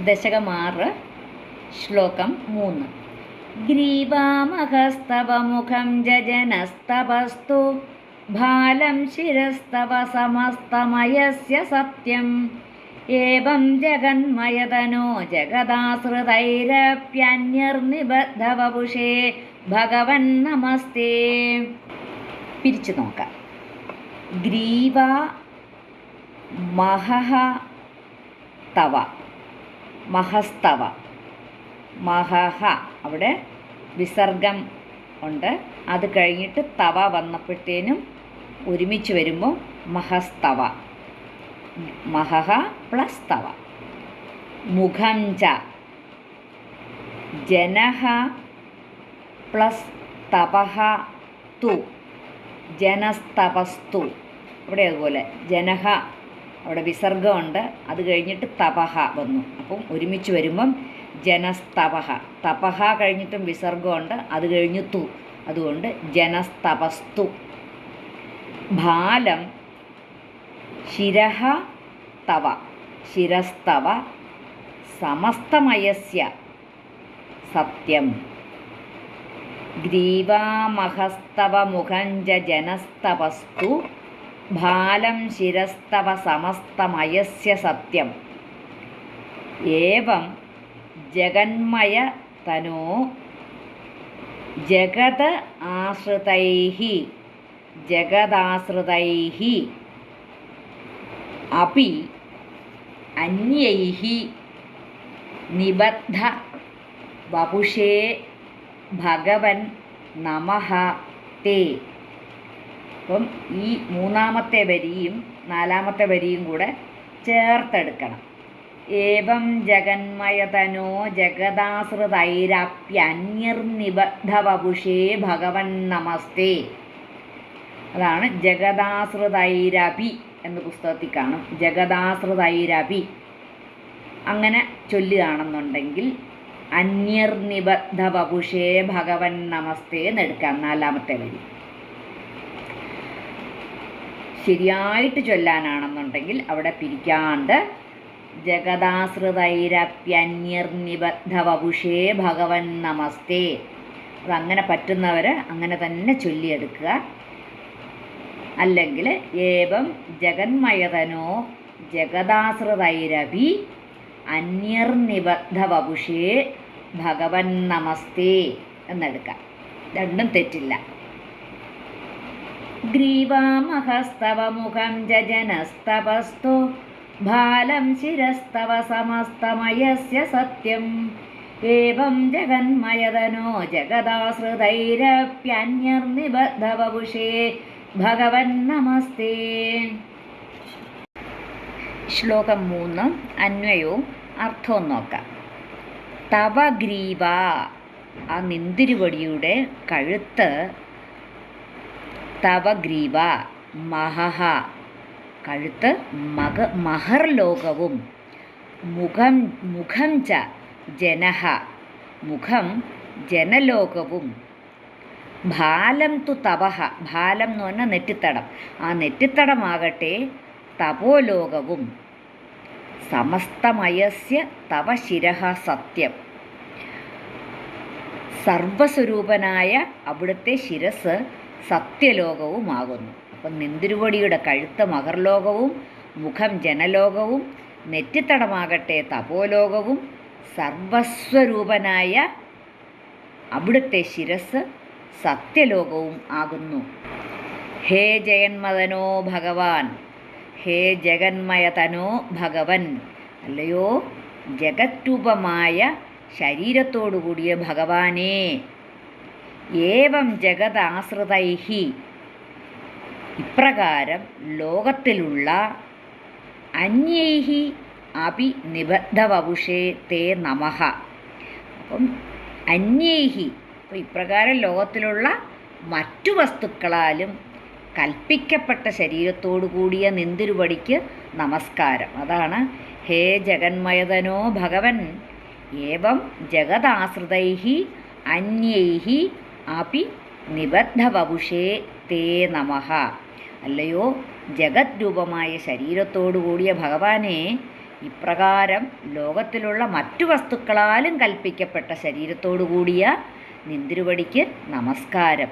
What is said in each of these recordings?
ദശകമാറ് ശ്ലോകം മൂന്ന്. ഗ്രീവാമഹസ്തവമുഖം ജജനസ്തവസ്തു ഭാലം ശിരസ്തവ സമസ്തമയസ്യ സത്യം. ഏവം ജഗന്മയതനോ ജഗദാശ്രിതൈരപ്യന്യർനിബദ്ധവപുഷേ ഭഗവൻ നമസ്തേ. പിരിച്ചു നോക്കാം. ഗ്രീവ മഹഹ തവ. മഹസ്തവ. മഹഹ അവിടെ വിസർഗം ഉണ്ട്. അത് കഴിഞ്ഞിട്ട് തവ വന്നപ്പോഴത്തേനും ഒരുമിച്ച് വരുമ്പോൾ മഹസ്തവ. മഹഹ പ്ലസ് തവ. മുഖം ച. ജനഹ പ്ലസ് തപഹ തു. ജനസ്തപസ്തു. ഇവിടെ അതുപോലെ ജനഹ അവിടെ വിസർഗമുണ്ട് അത് കഴിഞ്ഞിട്ട് തപഹ വന്നു. അപ്പം ഒരുമിച്ച് വരുമ്പം ജനസ്തപഹ. തപഹ കഴിഞ്ഞിട്ടും വിസർഗമുണ്ട് അത് കഴിഞ്ഞ് തു. അതുകൊണ്ട് ജനസ്തപസ്തു. ഭാലം ശിരഹ തവ. ശിരസ്തവ സമസ്തമയസ്യ സത്യം. ഗ്രീവാമഹസ്തവ മുഖഞ്ച ജനസ്തപസ്തു. ഭാലം ശിരസ്തവ സമസ്തമയസ്യ സത്യം. ഏവം ജഗന്മയ തനോ ജഗത ആശ്രിതൈः ജഗദാശ്രിതൈः അപി അന്യൈः നിബദ്ധ വപുഷേ ഭഗവൻ നമ തേ. അപ്പം ഈ മൂന്നാമത്തെ വരിയും നാലാമത്തെ വരിയും കൂടെ ചേർത്തെടുക്കണം. ഏവം ജഗന്മയതനോ ജഗദാശ്രിതൈരാപ്യന്യർനിബദ്ധവപുഷേ ഭഗവൻ നമസ്തേ. അതാണ് ജഗദാശ്രിതൈരപി എന്ന് പുസ്തകത്തിൽ കാണും. ജഗദാശ്രിതൈരപി അങ്ങനെ ചൊല്ലുകയാണെന്നുണ്ടെങ്കിൽ അന്യർനിബദ്ധവപുഷേ ഭഗവൻ നമസ്തേ എന്നെടുക്കാം നാലാമത്തെ വരി. ശരിയായിട്ട് ചൊല്ലാനാണെന്നുണ്ടെങ്കിൽ അവിടെ പിരിക്കാണ്ട് ജഗദാശ്രിതൈരപ്യന്യർനിബദ്ധവപുഷേ ഭഗവൻ നമസ്തേ. അതങ്ങനെ പറ്റുന്നവർ അങ്ങനെ തന്നെ ചൊല്ലിയെടുക്കുക. അല്ലെങ്കിൽ ഏവം ജഗന്മയതനോ ജഗദാശ്രിതൈരപി അന്യർനിബദ്ധവപുഷേ ഭഗവൻ നമസ്തേ എന്നെടുക്കാം രണ്ടും തെറ്റില്ല. ഗ്രീവാമഹസ്തവ മുഖം ജജനസ്തപസ്തു. ഭാലം ശിരസ്തവ സമസ്തമയസ്യ സത്യം. ഏവം ജഗന്മയതനോ ജഗദാശ്രിതൈരപ്യന്യർനിബദ്ധവപുഷേ. ഭഗവൻ നമസ്തേ. ശ്ലോകം മൂന്ന്. അന്വയവും അർത്ഥവും നോക്കാം. തവ ഗ്രീവ ആ നിന്തിരുവടിയുടെ കഴുത്ത് തവ ഗ്രീവ മഹഹ. കഴുത്ത് മക മഹർലോകവും മുഖം മുഖം ച ജനഹ. മുഖം ജനലോകവും. ഭാലം തു തപഹ ഭാലം എന്ന് പറഞ്ഞാൽ നെറ്റിത്തടം. ആ നെറ്റിത്തടമാകട്ടെ തപോലോകവും സമസ്തമയസ്യ തവ ശിരഹ സത്യം. സർവസ്വരൂപനായ അവിടുത്തെ ശിരസ് സത്യലോകവുമാകുന്നു. അപ്പം നിന്തിരുവടിയുടെ കഴുത്ത് മകർലോകവും മുഖം ജനലോകവും നെറ്റിത്തടമാകട്ടെ തപോലോകവും സർവസ്വരൂപനായ അവിടുത്തെ ശിരസ് സത്യലോകവും ആകുന്നു. ഹേ ജയന്മതനോ ഭഗവാൻ ഹേ ജഗന്മയതനോ ഭഗവൻ അല്ലയോ? ജഗത്രൂപമായ ശരീരത്തോടുകൂടിയ ഭഗവാനേ ഏവം ജഗദാശ്രിതൈഹി. ഇപ്രകാരം ലോകത്തിലുള്ള അന്യൈഹി അപി നിബദ്ധവപുഷേ തേ നമ. അപ്പം അന്യൈഹി അപ്പം ഇപ്രകാരം ലോകത്തിലുള്ള മറ്റു വസ്തുക്കളാലും കൽപ്പിക്കപ്പെട്ട ശരീരത്തോടു കൂടിയ നിന്തിരുപടിക്ക് നമസ്കാരം. അതാണ് ഹേ ജഗന്മയതനോ ഭഗവൻ ഏവം ജഗദാശ്രിതൈഹി അന്യൈഹി അപി നിബദ്ധവപുഷേ തേ നമ. അല്ലയോ ജഗത് രൂപമായ ശരീരത്തോടു കൂടിയ ഭഗവാനെ ഇപ്രകാരം ലോകത്തിലുള്ള മറ്റു വസ്തുക്കളാലും കൽപ്പിക്കപ്പെട്ട ശരീരത്തോടു കൂടിയ നിന്തിരുവടിക്ക് നമസ്കാരം.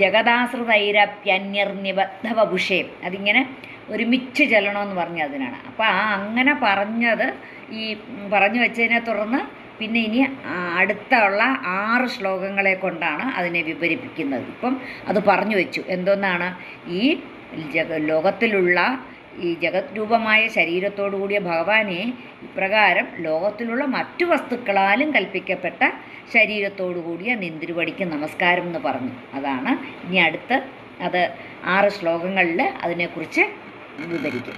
ജഗദാശ്രിതൈരപ്യന്യർനിബദ്ധവപുഷേ. അതിങ്ങനെ ഒരുമിച്ച് ചെല്ലണമെന്ന് പറഞ്ഞ അതിനാണ്. അപ്പോൾ ആ അങ്ങനെ പറഞ്ഞത് ഈ പറഞ്ഞു വെച്ചതിനെ തുടർന്ന് പിന്നെ ഇനി അടുത്തുള്ള ആറ് ശ്ലോകങ്ങളെ കൊണ്ടാണ് അതിനെ വിവരിപ്പിക്കുന്നത് ഇപ്പം അത് പറഞ്ഞു വെച്ചു. എന്തൊന്നാണ്? ഈ ജഗ ലോകത്തിലുള്ള ഈ ജഗത് രൂപമായ ശരീരത്തോടു കൂടിയ ഭഗവാനെ ഇപ്രകാരം ലോകത്തിലുള്ള മറ്റു വസ്തുക്കളാലും കൽപ്പിക്കപ്പെട്ട ശരീരത്തോടു കൂടിയ നിന്തിരുവടിക്ക് നമസ്കാരം എന്ന് പറഞ്ഞു. അതാണ് ഇനി അടുത്ത് അത് ആറ് ശ്ലോകങ്ങളിൽ അതിനെക്കുറിച്ച് വിവരിക്കും